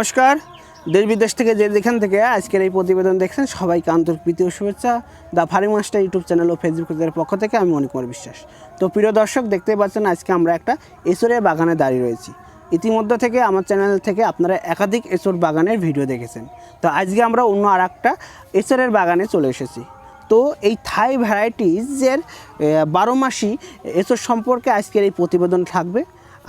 নমস্কার। দেশ বিদেশ থেকে যে যেখান থেকে আজকের এই প্রতিবেদন দেখছেন, সবাইকে আন্তরিক প্রীতি ও শুভেচ্ছা। The farming master YouTube channel ও ফেসবুকের পক্ষ থেকে আমি মণি কুমার বিশ্বাস। তো প্রিয় দর্শক, দেখতেই পাচ্ছেন আজকে আমরা একটা এসরের বাগানে দাঁড়িয়ে রয়েছি। ইতিমধ্যে থেকে আমার চ্যানেল থেকে আপনারা একাধিক এসর বাগানের ভিডিও দেখেছেন। তো আজকে আমরা অন্য আর একটা এসরের বাগানে চলে এসেছি। তো এই থাই ভ্যারাইটিজের বারো মাসি এসব সম্পর্কে আজকের এই প্রতিবেদন থাকবে।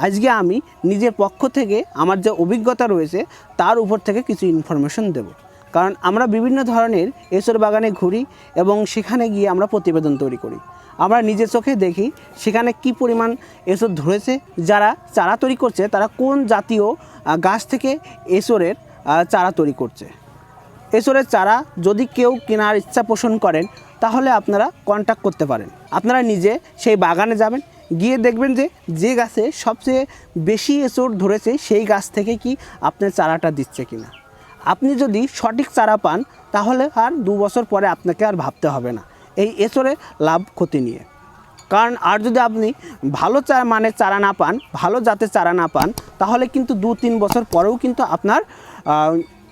আজকে আমি নিজের পক্ষ থেকে আমার যে অভিজ্ঞতা রয়েছে, তার উপর থেকে কিছু ইনফরমেশন দেব। কারণ আমরা বিভিন্ন ধরনের এসর বাগানে ঘুরি এবং সেখানে গিয়ে আমরা প্রতিবেদন তৈরি করি। আমরা নিজের চোখে দেখি সেখানে কি পরিমাণ এসর ধরেছে, যারা চারা তৈরি করছে, তারা কোন জাতীয় গাছ থেকে এসরের চারা তৈরি করছে। এসরের চারা যদি কেউ কেনার ইচ্ছা পোষণ করেন, তাহলে আপনারা কন্ট্যাক্ট করতে পারেন। আপনারা নিজে সেই বাগানে যাবেন গিয়ে দেখবেন যে যে গাছে সবচেয়ে বেশি এসর ধরেছে সেই গাছ থেকে কি আপনার চারাটা দিচ্ছে কিনা। আপনি যদি সঠিক চারা পান, তাহলে আর দু বছর পরে আপনাকে আর ভাবতে হবে না, এই এসরে লাভ ক্ষতি নিয়ে। কারণ আর যদি আপনি ভালো চারা মানে চারা না পান, ভালো জাতের চারা না পান, তাহলে কিন্তু দু তিন বছর পরেও কিন্তু আপনার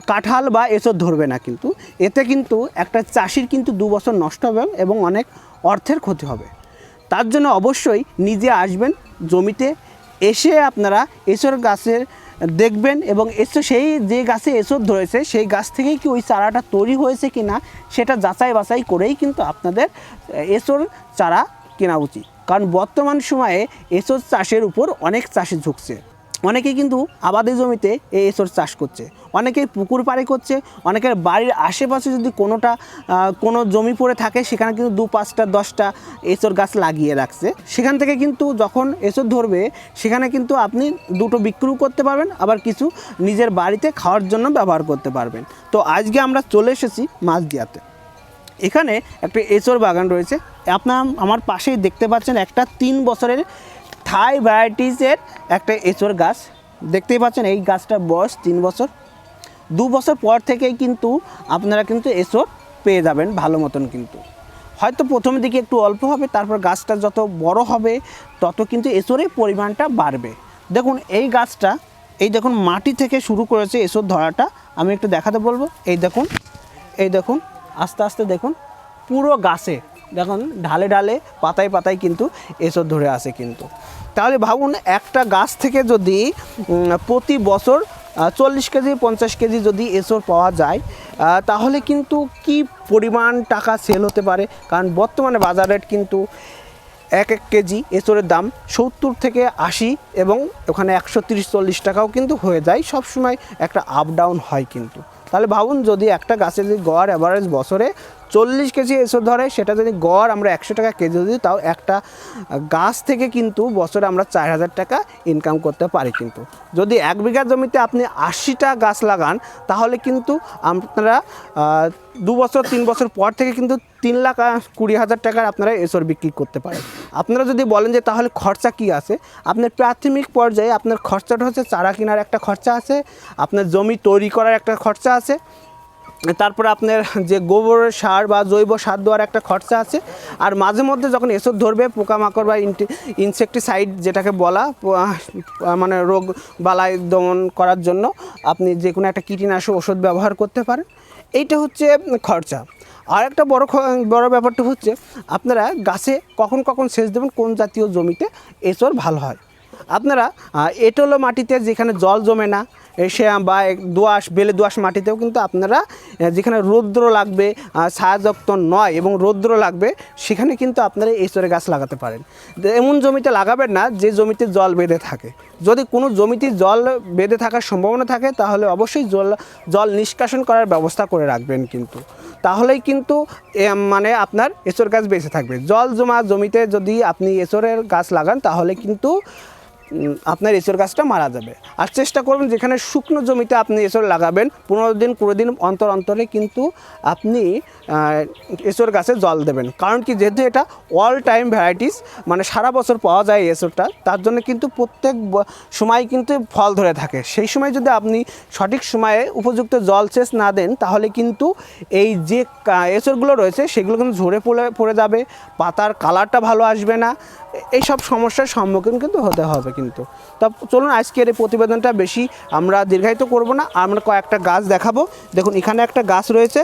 কাঁঠাল বা এসব ধরবে না কিন্তু। এতে কিন্তু একটা চাষির কিন্তু দু বছর নষ্ট হবে এবং অনেক অর্থের ক্ষতি হবে। তার জন্য অবশ্যই নিজে আসবেন জমিতে, এসে আপনারা এসর গাছের দেখবেন এবং এসো সেই যে গাছে এসর ধরেছে, সেই গাছ থেকেই কি ওই চারাটা তৈরি হয়েছে কি না সেটা যাচাই বাছাই করেই কিন্তু আপনাদের এসর চারা কেনা উচিত। কারণ বর্তমান সময়ে এসর চাষের উপর অনেক চাষি ঝুঁকছে। অনেকে কিন্তু আবাদি জমিতে এই এসর চাষ করছে। অনেকেই পুকুর পাড়ে করছে, অনেকের বাড়ির আশেপাশে যদি কোনোটা কোনো জমি পড়ে থাকে, সেখানে কিন্তু দু পাঁচটা, দশটা এসর গাছ লাগিয়ে রাখছে। সেখান থেকে কিন্তু যখন এসর ধরবে, সেখানে কিন্তু আপনি দুটো বিক্রিও করতে পারবেন, আবার কিছু নিজের বাড়িতে খাওয়ার জন্য ব্যবহার করতে পারবেন। তো আজকে আমরা চলে এসেছি মাছদিয়াতে। এখানে একটা এঁচড় বাগান রয়েছে। আপনার আমার পাশেই দেখতে পাচ্ছেন একটা তিন বছরের থাই ভ্যারাইটিসের একটা এঁচড় গাছ। দেখতেই পাচ্ছেন এই গাছটার বয়স তিন বছর। দু বছর পর থেকেই কিন্তু আপনারা কিন্তু এঁচড় পেয়ে যাবেন ভালো মতন কিন্তু। হয়তো প্রথমের দিকে একটু অল্প হবে, তারপর গাছটা যত বড় হবে, তত কিন্তু এঁচড়ের পরিমাণটা বাড়বে। দেখুন, এই গাছটা, এই দেখুন, মাটি থেকে শুরু করেছে এঁচড় ধরাটা। আমি একটু দেখাতে বলব। এই দেখুন এই দেখুন, আস্তে আস্তে দেখুন, পুরো গাছে, দেখুন, ঢালে ঢালে, পাতায় পাতায় কিন্তু এসব ধরে আসে কিন্তু। তাহলে ভাবুন, একটা গাছ থেকে যদি প্রতি বছর চল্লিশ কেজি, পঞ্চাশ কেজি যদি এসর পাওয়া যায় তাহলে কিন্তু কি পরিমাণ টাকা সেল হতে পারে? কারণ বর্তমানে বাজার রেট কিন্তু এক এক কেজি এঁচড়ের দাম সত্তর থেকে আশি এবং ওখানে একশো তিরিশ, চল্লিশ টাকাও কিন্তু হয়ে যায়। সব সময় একটা আপ ডাউন হয় কিন্তু। তাহলে ভাবুন যদি একটা গাছে যদি গড় অ্যাভারেজ বছরে চল্লিশ কেজি এসর ধরে, সেটা যদি গড় আমরা একশো টাকা কেজি দিই, তাও একটা গাছ থেকে কিন্তু বছরে আমরা চার হাজার টাকা ইনকাম করতে পারি কিন্তু। যদি এক বিঘা জমিতে আপনি আশিটা গাছ লাগান, তাহলে কিন্তু আপনারা দু বছর, তিন বছর পর থেকে কিন্তু তিন লাখ কুড়ি হাজার টাকার আপনারা এসর বিক্রি করতে পারেন। আপনারা যদি বলেন যে তাহলে খরচা কি আছে? আপনার প্রাথমিক পর্যায়ে আপনার খরচাটা হচ্ছে চারা কেনার একটা খরচা আছে, আপনার জমি তৈরি করার একটা খরচা আছে তারপরে আপনার যে গোবর সার বা জৈব সার দেওয়ার একটা খরচা আছে। আর মাঝে মধ্যে যখন এসব ধরবে, পোকামাকড় বা ইনসেকটিসাইড যেটাকে বলা মানে রোগ বালাই দমন করার জন্য আপনি যে কোনো একটা কীটনাশক ওষুধ ব্যবহার করতে পারেন। এইটা হচ্ছে খরচা। আর একটা বড় বড় ব্যাপারটা হচ্ছে, আপনারা গাছে কখন কখন সেচ দেবেন, কোন জাতীয় জমিতে এসর ভালো হয়? আপনারা এঁটেলো মাটিতে যেখানে জল জমে না, এ সে, বা দোআঁশ বেলে দোআঁশ মাটিতেও কিন্তু আপনারা যেখানে রৌদ্র লাগবে ছায়াযুক্ত নয় এবং রৌদ্র লাগবে, সেখানে কিন্তু আপনারা এঁচড়ে গাছ লাগাতে পারেন। এমন জমিতে লাগাবেন না যে জমিতে জল বেঁধে থাকে। যদি কোনো জমিতে জল বেঁধে থাকার সম্ভাবনা থাকে, তাহলে অবশ্যই জল জল নিষ্কাশন করার ব্যবস্থা করে রাখবেন কিন্তু। তাহলেই কিন্তু মানে আপনার এঁচড় গাছ বেঁচে থাকবে। জল জমা জমিতে যদি আপনি এঁচড়ের গাছ লাগান, তাহলে কিন্তু আপনার এসর গাছটা মারা যাবে। আর চেষ্টা করবেন যেখানে শুকনো জমিতে আপনি এসর লাগাবেন, পনেরো দিন, কুড়ি দিন অন্তর অন্তরে কিন্তু আপনি এসর গাছে জল দেবেন। কারণ কি যেহেতু এটা অল টাইম ভ্যারাইটিস মানে সারা বছর পাওয়া যায় এসরটা, তার জন্য কিন্তু প্রত্যেক সময় কিন্তু ফল ধরে থাকে। সেই সময় যদি আপনি সঠিক সময়ে উপযুক্ত জল সেচ না দেন, তাহলে কিন্তু এই যে এসরগুলো রয়েছে, সেগুলো কিন্তু ঝরে পড়ে পড়ে যাবে, পাতার কালারটা ভালো আসবে না এই সব সমস্যার সম্মুখীন কিন্তু হতে হবে কিন্তু। তা চলুন আজকের এই প্রতিবেদনটা বেশি আমরা দীর্ঘায়িত করব না আমরা কয়েকটা গাছ দেখাবো। দেখুন, এখানে একটা গাছ রয়েছে।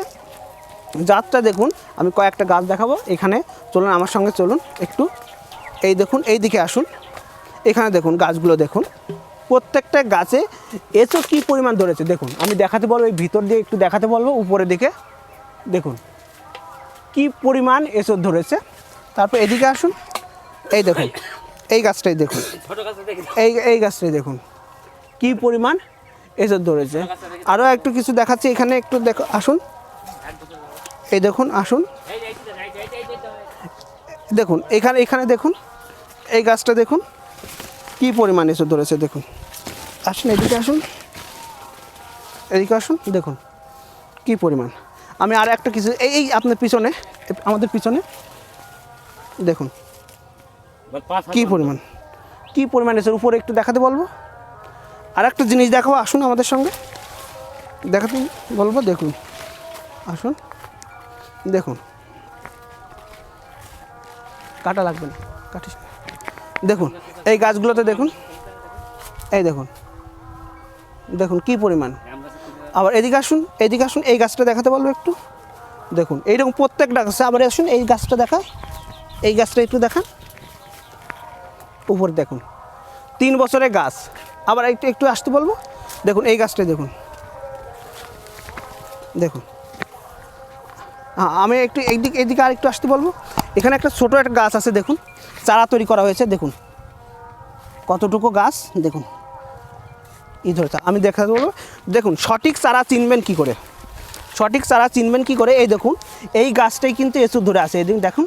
জাতটা দেখুন, আমি কয়েকটা গাছ দেখাবো। এখানে চলুন, আমার সঙ্গে চলুন একটু। এই দেখুন, এই দিকে আসুন। এখানে দেখুন, গাছগুলো দেখুন। প্রত্যেকটা গাছে এসো কী পরিমাণ ধরেছে? দেখুন, আমি দেখাতে বলব, এই ভিতর দিয়ে একটু দেখাতে বলব, উপরের দিকে। দেখুন, কি পরিমাণ এসব ধরেছে? তারপর এদিকে আসুন। এই দেখুন এই গাছটাই দেখুন এই এই গাছটাই দেখুন কি পরিমাণ এসব ধরেছে আরও একটু কিছু দেখাচ্ছি এখানে একটু দেখো আসুন এই দেখুন আসুন দেখুন এখানে এখানে দেখুন এই গাছটা দেখুন কি পরিমাণ এসব ধরেছে দেখুন আসুন এদিকে আসুন এদিকে আসুন দেখুন কি পরিমাণ আমি আর একটা কিছু এই এই আপনার পিছনে আমাদের পিছনে দেখুন কি পরিমাণ? কি পরিমাণ এসে উপরে একটু দেখাতে বলব? আর একটা জিনিস দেখাবো আসুন আমাদের সঙ্গে। দেখাতে বলব দেখুন। আসুন দেখুন। কাটা লাগবে না কাটিস দেখুন এই গাছগুলোতে দেখুন। এই দেখুন। দেখুন কি পরিমাণ। আবার এদিকে আসুন এদিকে আসুন এই গাছটা দেখাতে বলব একটু। দেখুন এইরকম প্রত্যেকটা গাছে আবার আসুন এই গাছটা দেখা। এই গাছটা একটু দেখান। উপরে দেখুন, তিন বছরের গাছ। আবার একটু একটু আসতে বলব? দেখুন, এই গাছটাই দেখুন। দেখুন। হ্যাঁ আমি একটু এইদিকে এইদিকে আর একটু আসতে বলব। এখানে একটা ছোটো একটা গাছ আছে, দেখুন। চারা তৈরি করা হয়েছে, দেখুন। কতটুকু গাছ, দেখুন। ই ধরেছে আমি দেখাতে বলব। দেখুন, সঠিক চারা চিনবেন কি করে? সঠিক চারা চিনবেন কি করে? এই দেখুন, এই গাছটাই কিন্তু এসু ধরে আছে। এদিন দেখুন।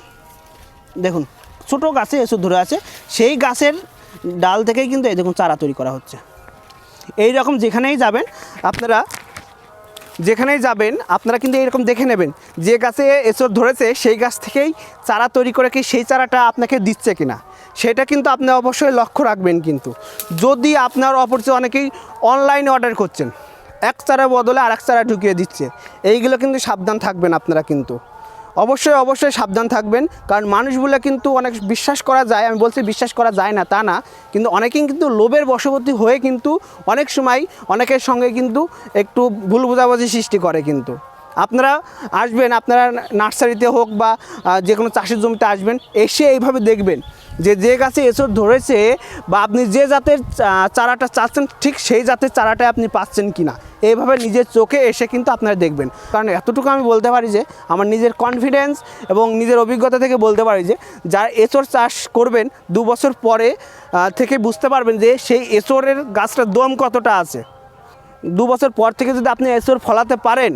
দেখুন ছোটো গাছে এসু ধরে আছে, সেই গাছের ডাল থেকেই কিন্তু এই দেখুন চারা তৈরি করা হচ্ছে। এই রকম যেখানেই যাবেন, আপনারা যেখানেই যাবেন, আপনারা কিন্তু এরকম দেখে নেবেন যে গাছে এসব ধরেছে, সেই গাছ থেকেই চারা তৈরি করে কি সেই চারাটা আপনাকে দিচ্ছে কিনা। সেটা কিন্তু আপনি অবশ্যই লক্ষ্য রাখবেন কিন্তু। যদি আপনার অপরিচিত অনেকেই অনলাইনে অর্ডার করছেন, এক চারার বদলে আর এক চারা ঢুকিয়ে দিচ্ছে, এইগুলো কিন্তু সাবধান থাকবেন আপনারা কিন্তু। অবশ্যই অবশ্যই সাবধান থাকবেন। কারণ মানুষগুলো কিন্তু অনেক বিশ্বাস করা যায়, আমি বলছি বিশ্বাস করা যায় না, তা না। কিন্তু অনেকেই কিন্তু লোভের বশবর্তী হয়ে কিন্তু অনেক সময় অনেকের সঙ্গে কিন্তু একটু ভুল বোঝাবুঝি সৃষ্টি করে কিন্তু। আপনারা আসবেন, আপনারা নার্সারিতে হোক বা যে কোনো চাষের জমিতে আসবেন, এসে এইভাবে দেখবেন। যে যে গাছে এসব ধরেছে বা আপনি যে জাতের চারাটা চাচ্ছেন, ঠিক সেই জাতের চারাটাই আপনি পাচ্ছেন কি না এইভাবে নিজের চোখে এসে কিন্তু আপনারা দেখবেন। কারণ এতটুকু আমি বলতে পারি যে, আমার নিজের কনফিডেন্স এবং নিজের অভিজ্ঞতা থেকে বলতে পারি যে, যারা এসর চাষ করবেন, দু বছর পরে থেকে বুঝতে পারবেন যে সেই এসরের গাছটার দম কতটা আছে। দু বছর পর থেকে যদি আপনি এসর ফলাতে পারেন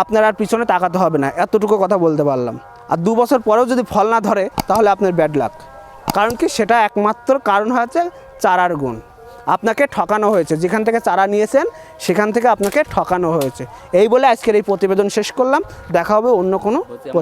আপনার আর পিছনে তাকাতে হবে না এতটুকু কথা বলতে পারলাম। আর দু বছর পরেও যদি ফল না ধরে তাহলে আপনার ব্যাড লাক কারণ কি সেটা একমাত্র কারণ হচ্ছে চারার গুণ। আপনাকে ঠকানো হয়েছে যেখান থেকে চারা নিয়েছেন সেখান থেকে আপনাকে ঠকানো হয়েছে। এই বলে আজকের এই প্রতিবেদন শেষ করলাম। দেখা হবে অন্য কোনো প্রতিবেদন।